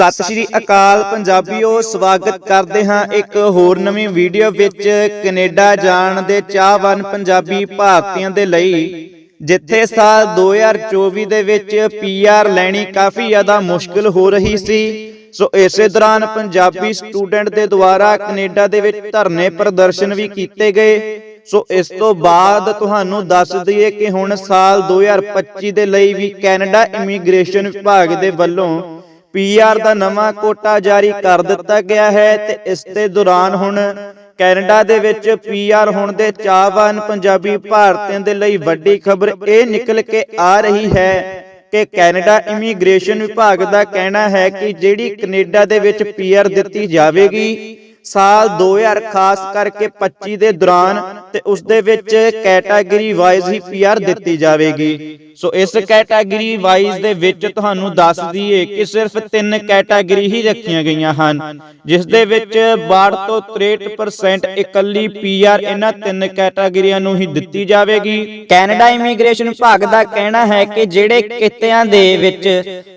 ਸਤਿ ਸ਼੍ਰੀ ਅਕਾਲ ਪੰਜਾਬੀਓ, ਸਵਾਗਤ ਕਰਦੇ ਹਾਂ ਇੱਕ ਹੋਰ ਨਵੀਂ ਵੀਡੀਓ ਵਿੱਚ ਕੈਨੇਡਾ ਜਾਣ ਦੇ ਚਾਹਵਾਨ ਪੰਜਾਬੀ ਭਾਰਤੀਆਂ ਦੇ ਲਈ, ਜਿੱਥੇ ਸਾਲ 2024 ਦੇ ਵਿੱਚ ਪੀਆਰ ਲੈਣੀ ਕਾਫੀ ਜ਼ਿਆਦਾ ਮੁਸ਼ਕਲ ਹੋ ਰਹੀ ਸੀ। ਸੋ ਇਸੇ ਦੌਰਾਨ ਪੰਜਾਬੀ ਸਟੂਡੈਂਟ ਦੇ ਦੁਆਰਾ ਕੈਨੇਡਾ ਦੇ ਵਿੱਚ ਧਰਨੇ ਪ੍ਰਦਰਸ਼ਨ ਵੀ ਕੀਤੇ ਗਏ। ਸੋ ਇਸ ਤੋਂ ਬਾਅਦ ਤੁਹਾਨੂੰ ਦੱਸ ਦਈਏ ਕਿ ਹੁਣ ਸਾਲ 2025 ਦੇ ਲਈ ਵੀ ਕੈਨੇਡਾ ਇਮੀਗ੍ਰੇਸ਼ਨ ਵਿਭਾਗ ਦੇ ਵੱਲੋਂ ਪੀਆਰ ਦਾ ਨਵਾਂ ਕੋਟਾ ਜਾਰੀ ਕਰ ਦਿੱਤਾ ਗਿਆ ਹੈ ਤੇ ਇਸ ਦੇ ਦੌਰਾਨ ਹੁਣ ਕੈਨੇਡਾ ਦੇ ਵਿੱਚ ਪੀਆਰ ਹੋਣ ਦੇ ਚਾਹਵਾਨ ਪੰਜਾਬੀ ਭਾਰਤੀਆਂ ਦੇ ਲਈ ਵੱਡੀ ਖਬਰ ਇਹ ਨਿਕਲ ਕੇ ਆ ਰਹੀ ਹੈ ਕਿ ਕੈਨੇਡਾ ਇਮੀਗ੍ਰੇਸ਼ਨ ਵਿਭਾਗ ਦਾ ਕਹਿਣਾ ਹੈ ਕਿ ਜਿਹੜੀ ਕੈਨੇਡਾ ਦੇ ਵਿੱਚ ਪੀਆਰ ਦਿੱਤੀ ਜਾਵੇਗੀ ਸਾਲ 2000 ਖਾਸ ਕਰਕੇ 25 ਦੇ ਦੌਰਾਨ ਤੇ ਉਸ ਦੇ ਵਿੱਚ ਕੈਟਾਗਰੀ ਵਾਈਜ਼ ਹੀ ਪੀਆਰ ਦਿੱਤੀ ਜਾਵੇਗੀ। ਸੋ ਇਸ ਕੈਟਾਗਰੀ ਵਾਈਜ਼ ਦੇ ਵਿੱਚ ਤੁਹਾਨੂੰ ਦੱਸ ਦਈਏ ਕਿ ਸਿਰਫ ਤਿੰਨ ਕੈਟਾਗਰੀ ਹੀ ਰੱਖੀਆਂ ਗਈਆਂ ਹਨ, ਜਿਸ ਦੇ ਵਿੱਚ 62 ਤੋਂ 63% ਇਕੱਲੀ ਪੀਆਰ ਇਹਨਾਂ ਤਿੰਨ ਕੈਟਾਗਰੀਆਂ ਨੂੰ ਹੀ ਦਿੱਤੀ ਜਾਵੇਗੀ। ਕੈਨੇਡਾ ਇਮੀਗ੍ਰੇਸ਼ਨ ਵਿਭਾਗ ਦਾ ਕਹਿਣਾ ਹੈ ਕਿ ਜਿਹੜੇ ਕਿੱਤਿਆਂ ਦੇ ਵਿੱਚ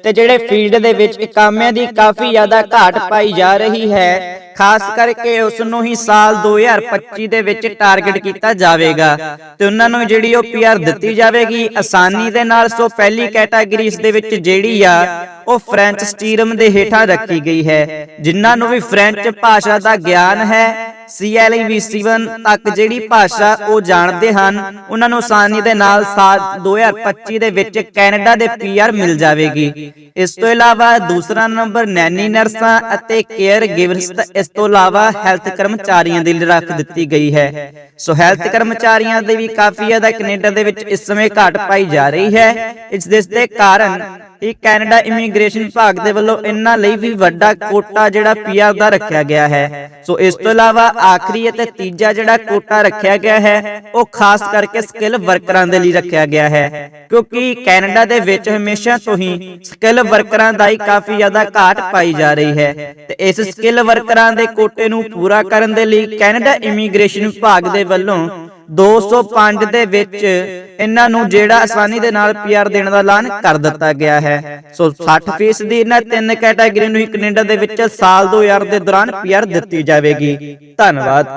ਤੇ ਜਿਹੜੇ ਫੀਲਡ ਦੇ ਵਿੱਚ ਇਕਾਮਿਆਂ ਦੀ ਕਾਫੀ ਜ਼ਿਆਦਾ ਘਾਟ ਪਾਈ ਜਾ ਰਹੀ ਹੈ ਖਾਸ ਕਰਕੇ ਉਸ ਨੂੰ ਹੀ ਸਾਲ 2025 ਦੇ ਵਿੱਚ ਟਾਰਗੇਟ ਕੀਤਾ ਜਾਵੇਗਾ ਤੇ ਉਹਨਾਂ ਨੂੰ ਜਿਹੜੀ ਉਹ ਪੀਆਰ ਦਿੱਤੀ ਜਾਵੇਗੀ, ਆਸਾਨੀ ਦੇ ਨਾਲ ਸੋ ਪਹਿਲੀ ਕੈਟਾਗਰੀ ਇਸ ਦੇ ਵਿੱਚ ਜਿਹੜੀ ਆ, ਉਹ ਫ੍ਰੈਂਚ ਸਟੀਰਮ ਦੇ ਹੇਠਾਂ ਰੱਖੀ ਗਈ ਹੈ, ਜਿਨ੍ਹਾਂ ਨੂੰ ਵੀ ਫ੍ਰੈਂਚ ਭਾਸ਼ਾ ਦਾ ਗਿਆਨ ਹੈ CLVC1 ਤੱਕ ਜਿਹੜੀ ਭਾਸ਼ਾ ਉਹ ਜਾਣਦੇ ਹਨ, ਉਹਨਾਂ ਨੂੰ ਆਸਾਨੀ ਦੇ ਨਾਲ ਸਾਲ 2025 ਦੇ ਵਿੱਚ ਕੈਨੇਡਾ ਦੇ ਪੀਆਰ ਮਿਲ ਜਾਵੇਗੀ। ਇਸ ਤੋਂ ਇਲਾਵਾ ਦੂਸਰਾ ਨੰਬਰ ਨੈਨੀ ਨਰਸਾਂ ਅਤੇ ਕੇਅਰ ਗਿਵਰਸ ਇਸ ਤੋਂ ਇਲਾਵਾ ਹੈਲਥ ਕਰਮਚਾਰੀਆਂ ਦੇ ਲਈ ਰੱਖ ਦਿੱਤੀ ਗਈ ਹੈ। ਸੋ ਹੈਲਥ ਕਰਮਚਾਰੀਆਂ ਦੇ ਵੀ ਕਾਫੀ ਜ਼ਿਆਦਾ ਕੈਨੇਡਾ ਦੇ ਵਿੱਚ ਇਸ ਸਮੇਂ ਘਾਟ ਪਾਈ ਜਾ ਰਹੀ ਹੈ। ਇਸ ਦੇ ਕਾਰਨ ਇਹ ਕੈਨੇਡਾ ਇਮੀਗ੍ਰੇਸ਼ਨ ਵਿਭਾਗ ਦੇ ਵੱਲੋਂ ਇਹਨਾਂ ਲਈ ਵੀ ਵੱਡਾ ਕੋਟਾ ਜਿਹੜਾ ਪੀਆਰ ਦਾ ਰੱਖਿਆ ਗਿਆ ਹੈ। ਸੋ ਇਸ ਤੋਂ ਇਲਾਵਾ ਆਖਰੀ ਅਤੇ ਤੀਜਾ ਜਿਹੜਾ ਕੋਟਾ ਰੱਖਿਆ ਗਿਆ ਹੈ, ਉਹ ਖਾਸ ਕਰਕੇ ਸਕਿੱਲ ਵਰਕਰਾਂ ਦੇ ਲਈ ਰੱਖਿਆ ਗਿਆ ਹੈ। ਕਿਉਂਕਿ ਕੈਨੇਡਾ ਦੇ ਵਿੱਚ ਹਮੇਸ਼ਾ ਤੋਂ ਹੀ ਸਕਿੱਲ ਵਰਕਰਾਂ ਦਾ ਹੀ ਕਾਫੀ ਜ਼ਿਆਦਾ ਘਾਟ ਪਾਈ ਜਾ ਰਹੀ ਹੈ। ਤੇ ਇਸ ਸਕਿੱਲ ਵਰਕਰਾਂ ਦੇ ਕੋਟੇ ਨੂੰ ਪੂਰਾ ਕਰਨ ਦੇ ਲਈ ਕੈਨੇਡਾ ਇਮੀਗ੍ਰੇਸ਼ਨ ਵਿਭਾਗ ਦੇ ਵੱਲੋਂ 205 ਦੇ ਵਿੱਚ ਇਹਨਾਂ ਨੂੰ ਜਿਹੜਾ ਆਸਾਨੀ ਦੇ ਨਾਲ ਪੀਆਰ ਦੇਣ ਦਾ ਐਲਾਨ ਕਰ ਦਿੱਤਾ ਗਿਆ ਹੈ। ਸੋ 60% ਦੀ ਇਹਨਾਂ ਤਿੰਨ ਕੈਟਾਗਰੀ ਨੂੰ ਹੀ ਕੈਨੇਡਾ ਦੇ ਵਿੱਚ ਸਾਲ 2000 ਦੇ ਦੌਰਾਨ ਪੀਆਰ ਦਿੱਤੀ ਜਾਵੇਗੀ। ਧੰਨਵਾਦ।